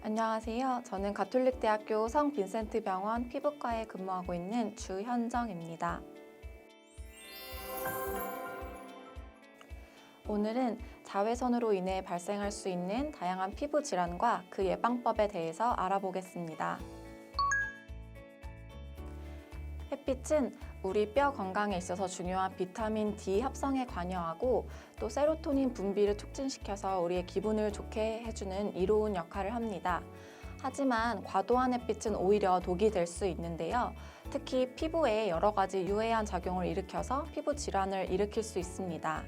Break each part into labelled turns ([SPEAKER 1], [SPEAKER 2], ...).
[SPEAKER 1] 안녕하세요. 저는 가톨릭대학교 성 빈센트 병원 피부과에 근무하고 있는 주현정입니다. 오늘은 자외선으로 인해 발생할 수 있는 다양한 피부 질환과 그 예방법에 대해서 알아보겠습니다. 햇빛은 우리 뼈 건강에 있어서 중요한 비타민 D 합성에 관여하고 또 세로토닌 분비를 촉진시켜서 우리의 기분을 좋게 해주는 이로운 역할을 합니다. 하지만 과도한 햇빛은 오히려 독이 될 수 있는데요. 특히 피부에 여러 가지 유해한 작용을 일으켜서 피부 질환을 일으킬 수 있습니다.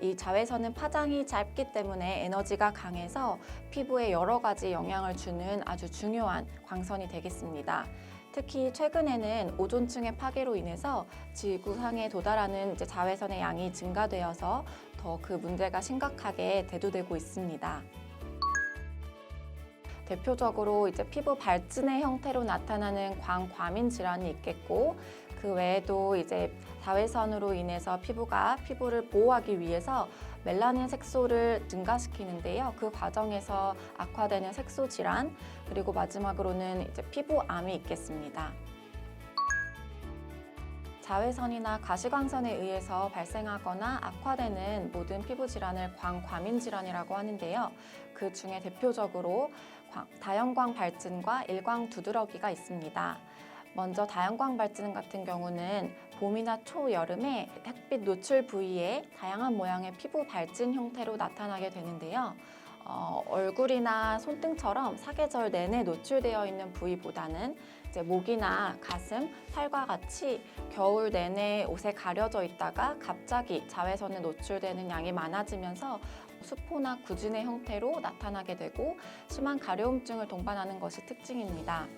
[SPEAKER 1] 이 자외선은 파장이 짧기 때문에 에너지가 강해서 피부에 여러 가지 영향을 주는 아주 중요한 광선이 되겠습니다. 특히 최근에는 오존층의 파괴로 인해서 지구상에 도달하는 자외선의 양이 증가되어서 더 그 문제가 심각하게 대두되고 있습니다. 대표적으로 이제 피부 발진의 형태로 나타나는 광과민 질환이 있겠고 그 외에도 이제 자외선으로 인해서 피부가 피부를 보호하기 위해서 멜라닌 색소를 증가시키는데요. 그 과정에서 악화되는 색소 질환 그리고 마지막으로는 이제 피부암이 있겠습니다. 자외선이나 가시광선에 의해서 발생하거나 악화되는 모든 피부 질환을 광과민 질환이라고 하는데요. 그 중에 대표적으로 광- 다형광 발진과 일광 두드러기가 있습니다. 먼저 다형광 발진 같은 경우는 봄이나 초여름에 햇빛 노출 부위에 다양한 모양의 피부 발진 형태로 나타나게 되는데요. 어, 얼굴이나 손등처럼 사계절 내내 노출되어 있는 부위보다는 이제 목이나 가슴, 팔과 같이 겨울 내내 옷에 가려져 있다가 갑자기 자외선에 노출되는 양이 많아지면서 수포나 구진의 형태로 나타나게 되고 심한 가려움증을 동반하는 것이 특징입니다.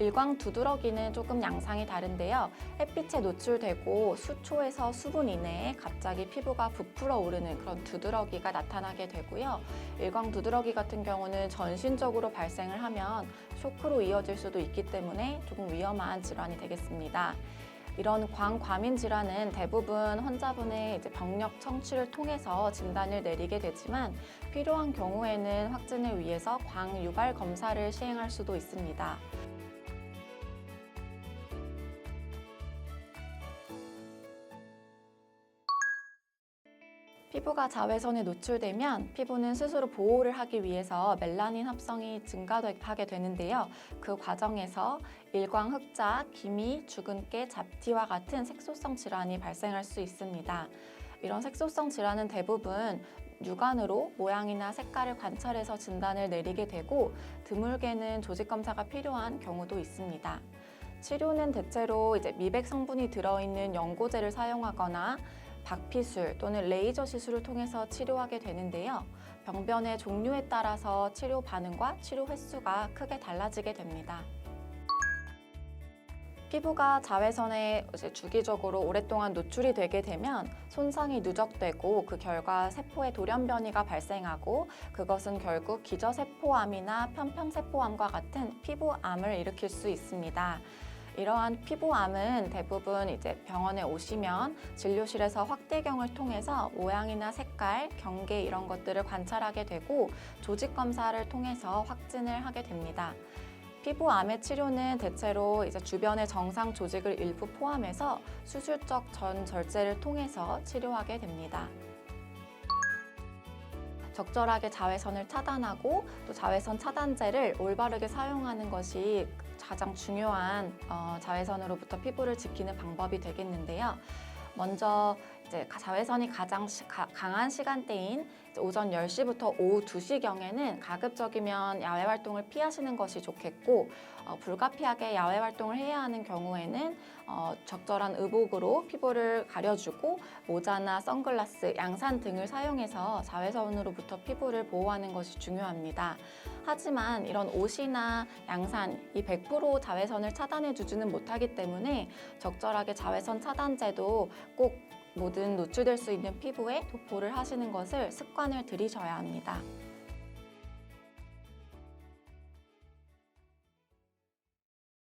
[SPEAKER 1] 일광 두드러기는 조금 양상이 다른데요. 햇빛에 노출되고 수초에서 수분 이내에 갑자기 피부가 부풀어 오르는 그런 두드러기가 나타나게 되고요. 일광 두드러기 같은 경우는 전신적으로 발생을 하면 쇼크로 이어질 수도 있기 때문에 조금 위험한 질환이 되겠습니다. 이런 광과민 질환은 대부분 환자분의 이제 병력 청취를 통해서 진단을 내리게 되지만 필요한 경우에는 확진을 위해서 광 유발 검사를 시행할 수도 있습니다. 피부가 자외선에 노출되면 피부는 스스로 보호를 하기 위해서 멜라닌 합성이 증가하게 되는데요. 그 과정에서 일광 흑자, 기미, 주근깨, 잡티와 같은 색소성 질환이 발생할 수 있습니다. 이런 색소성 질환은 대부분 육안으로 모양이나 색깔을 관찰해서 진단을 내리게 되고 드물게는 조직 검사가 필요한 경우도 있습니다. 치료는 대체로 이제 미백 성분이 들어있는 연고제를 사용하거나 박피술 또는 레이저 시술을 통해서 치료하게 되는데요. 병변의 종류에 따라서 치료 반응과 치료 횟수가 크게 달라지게 됩니다. 피부가 자외선에 주기적으로 오랫동안 노출이 되게 되면 손상이 누적되고 그 결과 세포의 돌연변이가 발생하고 그것은 결국 기저세포암이나 편평세포암과 같은 피부암을 일으킬 수 있습니다. 이러한 피부암은 대부분 이제 병원에 오시면 진료실에서 확대경을 통해서 모양이나 색깔, 경계 이런 것들을 관찰하게 되고 조직 검사를 통해서 확진을 하게 됩니다. 피부암의 치료는 대체로 이제 주변의 정상 조직을 일부 포함해서 수술적 전 절제를 통해서 치료하게 됩니다. 적절하게 자외선을 차단하고 또 자외선 차단제를 올바르게 사용하는 것이 가장 중요한 어, 자외선으로부터 피부를 지키는 방법이 되겠는데요. 먼저 이제 자외선이 가장 시- 가- 강한 시간대인 오전 10시부터 오후 2시경에는 가급적이면 야외 활동을 피하시는 것이 좋겠고 어, 불가피하게 야외 활동을 해야 하는 경우에는 어, 적절한 의복으로 피부를 가려주고 모자나 선글라스, 양산 등을 사용해서 자외선으로부터 피부를 보호하는 것이 중요합니다. 하지만 이런 옷이나 양산 이 100% 자외선을 차단해 주지는 못하기 때문에 적절하게 자외선 차단제도 꼭 모든 노출될 수 있는 피부에 도포를 하시는 것을 습관을 들이셔야 합니다.